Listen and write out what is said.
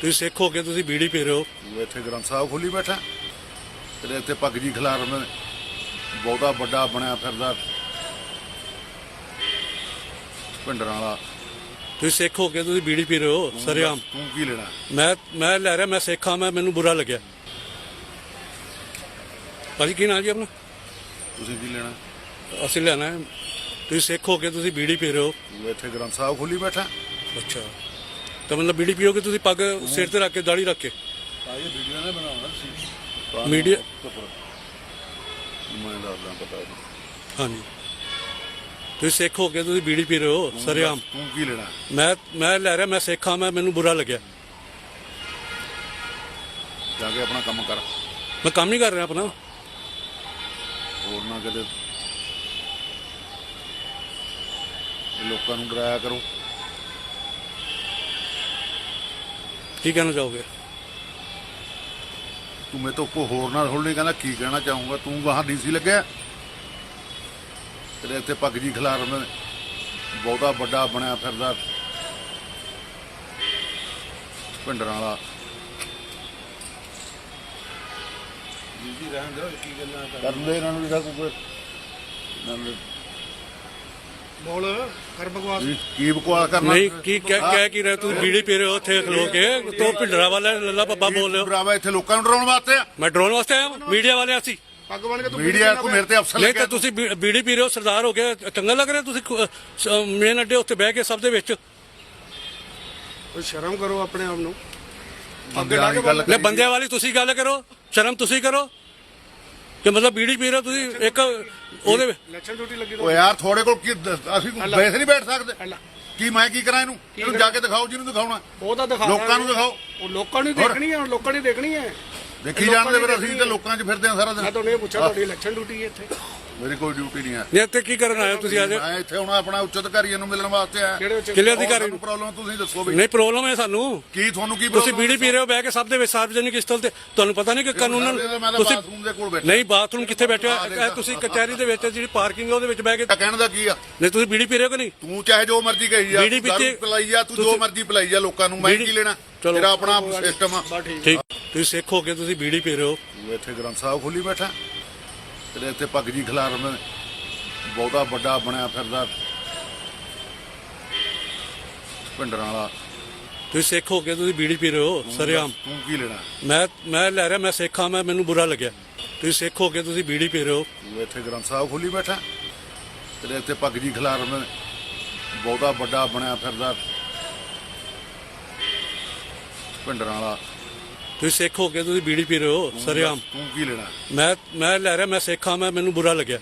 ਤੁਸੀਂ ਸਿੱਖ ਹੋ ਕੇ ਤੁਸੀਂ ਬੀੜੀ ਪੀ ਰਹੇ ਹੋ। ਤੂੰ ਇੱਥੇ ਗ੍ਰੰਥ ਸਾਹਿਬ ਖੋਲੀ ਬੈਠਾ। ਤੇਰੇ ਇੱਥੇ ਪੱਗ ਜੀ ਖਿਲਾਰ ਰਹੇ ਨੇ ਬਹੁਤਾ ਵੱਡਾ ਬਣਿਆ ਫਿਰਦਾ। ਪਿੰਡਰਾਂ ਵਾਲਾ। ਤੁਸੀਂ ਸਿੱਖ ਹੋ ਕੇ ਤੁਸੀਂ ਬੀੜੀ ਪੀ ਰਹੇ ਹੋ ਸਰਿਆਮ। ਤੂੰ ਕੀ ਲੈਣਾ? ਮੈਂ ਮੈਂ ਲੈ ਰਿਹਾ ਮੈਂ ਸਿੱਖਾਂ ਮੈਂ ਮੈਨੂੰ ਬੁਰਾ ਲੱਗਿਆ। ਭਾਜੀ ਕੀ ਨਾਂ ਜੀ ਆਪਣਾ? ਤੁਸੀਂ ਕੀ ਲੈਣਾ? ਅਸੀਂ ਲੈਣਾ ਹੈ। ਤੁਸੀਂ ਸਿੱਖ ਹੋ ਕੇ ਤੁਸੀਂ ਬੀੜੀ ਪੀ ਰਹੇ ਹੋ। ਤੂੰ ਇੱਥੇ ਗ੍ਰੰਥ ਸਾਹਿਬ ਖੋਲੀ ਬੈਠਾ। ਅੱਛਾ। ਤਾਂ ਮਤਲਬ ਬੀੜੀ ਪੀਓਗੇ ਤੁਸੀਂ ਪੱਗ ਸਿਰ ਤੇ ਰੱਖ ਕੇ ਦਾੜੀ ਰੱਖ ਕੇ? ਆਹ ਇਹ ਵੀਡੀਓ ਨੇ ਬਣਾਉਣਾ ਸੀ ਮੀਡੀਆ ਮੈਂ ਦੱਸਦਾ ਪਤਾ ਨਹੀਂ। ਹਾਂਜੀ। ਤੁਸੀਂ ਸਿੱਖ ਹੋ ਕੇ ਤੁਸੀਂ ਬੀੜੀ ਪੀ ਰਹੇ ਹੋ ਸਰਿਆਮ। ਤੂੰ ਕੀ ਲੈਣਾ? ਮੈਂ ਮੈਂ ਲੈ ਰਿਹਾ ਮੈਂ ਸਿੱਖਾਂ ਮੈਂ ਮੈਨੂੰ ਬੁਰਾ ਲੱਗਿਆ। ਜਾ ਕੇ ਆਪਣਾ ਕੰਮ ਕਰ। ਮੈਂ ਕੰਮ ਹੀ ਕਰ ਰਿਹਾ ਆਪਣਾ। ਹੋਰ ਨਾ ਕਦੇ ਲੋਕਾਂ ਨੂੰ ਡਰਾਇਆ ਕਰੋ। ਕੀ ਕਹਿਣਾ ਚਾਹੋਗੇ? ਤੂੰ ਮੇਰੇ ਤੋਂ ਕੋ ਹੋਰ ਨਾਲ ਥੋੜੀ ਕਹਿੰਦਾ ਕੀ ਕਹਿਣਾ ਚਾਹੂੰਗਾ ਤੂੰ ਗਾਹਾਂ ਡੀਸੀ ਲੱਗਿਆ। ਤੇਰੇ ਇੱਥੇ ਪੱਗ ਜੀ ਖਿਲਾਰ ਰਹੇ ਨੇ ਬਹੁਤਾ ਵੱਡਾ ਬਣਿਆ ਫਿਰਦਾ। ਪਿੰਡਰਾਂ ਵਾਲਾ। ਜੀ ਰਹਿਣ ਦਿਓ ਕੀ ਗੱਲਾਂ ਕਰ ਕਰ ਲੈ ਇਹਨਾਂ ਨੂੰ ਜਿਹੜਾ ਕੋਈ ਇਹਨਾਂ ਨੂੰ ਬੋਲ ਕਰ ਬਕਵਾਸ। ਕੀ- ਕੀ ਬਕਵਾਸ ਕਰਨਾ? ਨਹੀਂ ਕੀ ਕਹਿ ਕਹਿ ਕੀ ਰਹੇ ਤੁਸੀਂ ਬੀੜੀ ਪੀ ਰਹੇ ਹੋ ਉੱਥੇ ਖਲੋ ਕੇ। ਤੋ ਭਿੰਡਰਾ ਵਾਲਾ ਲੱਲਾ ਬੱਬਾ ਬੋਲ ਰਹੇ ਹੋ। ਬਰਾਵਾ ਇੱਥੇ ਲੋਕਾਂ ਨੂੰ ਡਰਾਉਣ ਵਾਸਤੇ ਆ। ਮੈਂ ਡਰੋਨ ਵਾਸਤੇ ਆਇਆ ਮੀਡੀਆ ਵਾਲੇ ਅਸੀਂ। ਪੱਗ ਬਣ ਕੇ ਤੂੰ ਮੀਡੀਆ ਕੋ ਮੇਰੇ ਤੇ ਅਫਸਰ ਨਹੀਂ ਲੱਗਿਆ ਤਾਂ ਤੁਸੀਂ ਬੀ- ਬੀੜੀ ਪੀ ਰਹੇ ਹੋ ਸਰਦਾਰ ਹੋ ਗਏ। ਚੰਗਾ ਲੱਗ ਰਿਹਾ ਤੁਸੀਂ ਮੇਨ ਅੱਡੇ ਉੱਤੇ ਬਹਿ ਕੇ ਸਭ ਦੇ ਵਿੱਚ। ਕੋਈ ਸ਼ਰਮ ਕਰੋ ਆਪਣੇ ਆਪ ਨੂੰ। ਗੱਲ ਲੈ ਬੰਦਿਆਂ ਵਾਲੀ ਤੁਸੀਂ ਗੱਲ ਕਰੋ ਸ਼ਰਮ ਤੁਸੀਂ ਕਰੋ। ਕਿ ਮਤਲਬ ਬੀੜੀ ਪੀ ਰਹੇ ਹੋ ਤੁਸੀਂ ਇੱਕ ਉਹਦੇ ਇਲੈਕਸ਼ਨ ਡਿਊਟੀ ਲੱਗੀ ਓ ਯਾਰ ਥੋੜੇ ਕੋਲ ਕੀ ਅਸੀਂ ਵੈਸੇ ਨਹੀਂ ਬੈਠ ਸਕਦੇ। ਕੀ ਮੈਂ ਕੀ ਕਰਾਂ ਇਹਨੂੰ? ਇਹਨੂੰ ਜਾ ਕੇ ਦਿਖਾਓ ਜਿਹਨੂੰ ਦਿਖਾਉਣਾ। ਉਹ ਤਾਂ ਦਿਖਾ ਲੋਕਾਂ ਨੂੰ ਦਿਖਾਓ। ਉਹ ਲੋਕਾਂ ਨੂੰ ਹੀ ਦੇਖਣੀ ਹੈ ਹੁਣ ਲੋਕਾਂ ਨੇ ਦੇਖਣੀ ਹੈ। ਦੇਖੀ ਜਾਣਦੇ ਫਿਰ ਅਸੀਂ ਤਾਂ ਲੋਕਾਂ 'ਚ ਫਿਰਦੇ ਆ ਸਾਰਾ ਮੈਂ ਦਿਨ ਤੁਹਾਨੂੰ ਇਹ ਪੁੱਛਿਆ ਤੁਹਾਡੀ ਇਲੈਕਸ਼ਨ ਡਿਊਟੀ ਹੈ ਇੱਥੇ? ਮੇਰੀ ਕੋਈ ਡਿਊਟੀ ਨਹੀਂ ਹੈ। ਨੇ ਇੱਥੇ ਕੀ ਕਰਨ ਆਏ ਹੋ ਤੁਸੀਂ ਅੱਜ? ਮੈਂ ਇੱਥੇ ਹੁਣ ਆਪਣਾ ਉੱਚ ਅਧਿਕਾਰੀਆਂ ਨੂੰ ਮਿਲਣ ਵਾਸਤੇ ਆਇਆ। ਕਿਲੇ ਅਧਿਕਾਰੀ ਨੂੰ? ਪ੍ਰੋਬਲਮ ਤੁਸੀਂ ਦੱਸੋ ਵੀ। ਨਹੀਂ ਪ੍ਰੋਬਲਮ ਹੈ ਸਾਨੂੰ। ਕੀ ਤੁਹਾਨੂੰ ਕੀ ਤੁਸੀਂ ਬੀੜੀ ਪੀ ਰਹੇ ਹੋ ਬਹਿ ਕੇ ਸਭ ਦੇ ਵਿੱਚ ਸਾਰਵਜਨਿਕ ਸਥਲ ਤੇ ਤੁਹਾਨੂੰ ਪਤਾ ਨਹੀਂ ਕਿ ਕਾਨੂੰਨ ਤੁਸੀਂ ਬਾਥਰੂਮ ਦੇ ਕੋਲ ਬੈਠਾ। ਨਹੀਂ ਬਾਥਰੂਮ ਕਿੱਥੇ ਬੈਠੇ ਹੋ? ਇਹ ਤੁਸੀਂ ਕਚਹਿਰੀ ਦੇ ਵਿੱਚ ਜਿਹੜੀ ਪਾਰਕਿੰਗ ਹੈ ਉਹਦੇ ਵਿੱਚ ਬਹਿ ਕੇ ਤਾਂ ਕਹਿਣ ਦਾ ਕੀ ਆ? ਨਹੀਂ ਤੁਸੀਂ ਬੀੜੀ ਪੀ ਰਹੇ ਹੋ ਕਿ ਨਹੀਂ? ਤੂੰ ਚਾਹੇ ਜੋ ਮਰਜ਼ੀ ਕਹੀ ਜਾ ਬੀੜੀ ਪੀਤੀ- ਪਿਲਾਈ ਜਾ ਤੂੰ ਜੋ ਮਰਜ਼ੀ ਪਿਲਾਈ ਜਾ ਲੋਕਾਂ ਨੂੰ ਮੈਂ ਕੀ ਲੈਣਾ? ਚਲੋ। ਤੇਰਾ ਆਪਣਾ ਸਿਸਟਮ ਆ। ਠੀਕ। ਤੁਸੀਂ ਸਿੱਖ ਹੋ ਕੇ ਤੁਸੀਂ ਬੀੜੀ ਪੀ ਰਹੇ ਹੋ। ਇੱਥੇ ਗ੍ਰੰਥ ਸਾਹਿਬ ਖੋਲੀ ਬੈਠਾ। ਤੇਰੇ ਇੱਥੇ ਪੱਗ ਜੀ ਖਿਲਾਰ ਰਹੇ ਨੇ ਬਹੁਤਾ ਵੱਡਾ ਬਣਿਆ ਫਿਰਦਾ। ਪਿੰਡਰਾਂ ਵਾਲਾ। ਤੁਸੀਂ ਸਿੱਖ ਹੋ ਕੇ ਤੁਸੀਂ ਬੀੜੀ ਪੀ ਰਹੇ ਹੋ ਸਰਿਆਮ। ਤੂੰ ਕੀ ਲੈਣਾ? ਮੈਂ ਮੈਂ ਲੈ ਰਿਹਾ ਮੈਂ ਸਿੱਖਾਂ ਮੈਂ ਮੈਨੂੰ ਬੁਰਾ ਲੱਗਿਆ। ਤੁਸੀਂ ਸਿੱਖ ਹੋ ਕੇ ਤੁਸੀਂ ਬੀੜੀ ਪੀ ਰਹੇ ਹੋ। ਤੂੰ ਇੱਥੇ ਗ੍ਰੰਥ ਸਾਹਿਬ ਖੋਲੀ ਬੈਠਾ। ਤੇਰੇ ਇੱਥੇ ਪੱਗ ਜੀ ਖਿਲਾਰ ਰਹੇ ਨੇ ਬਹੁਤਾ ਵੱਡਾ ਬਣਿਆ ਫਿਰਦਾ। ਪਿੰਡਰਾਂ ਵਾਲਾ। ਤੁਸੀਂ ਸਿੱਖ ਹੋ ਕੇ ਤੁਸੀਂ ਬੀੜੀ ਪੀ ਰਹੇ ਹੋ ਸਰਿਆਮ। ਤੂੰ ਕੀ ਲੈਣਾ? ਮੈਂ ਮੈਂ ਲੈ ਰਿਹਾ ਮੈਂ ਸਿੱਖਾਂ ਮੈਂ ਮੈਨੂੰ ਬੁਰਾ ਲੱਗਿਆ।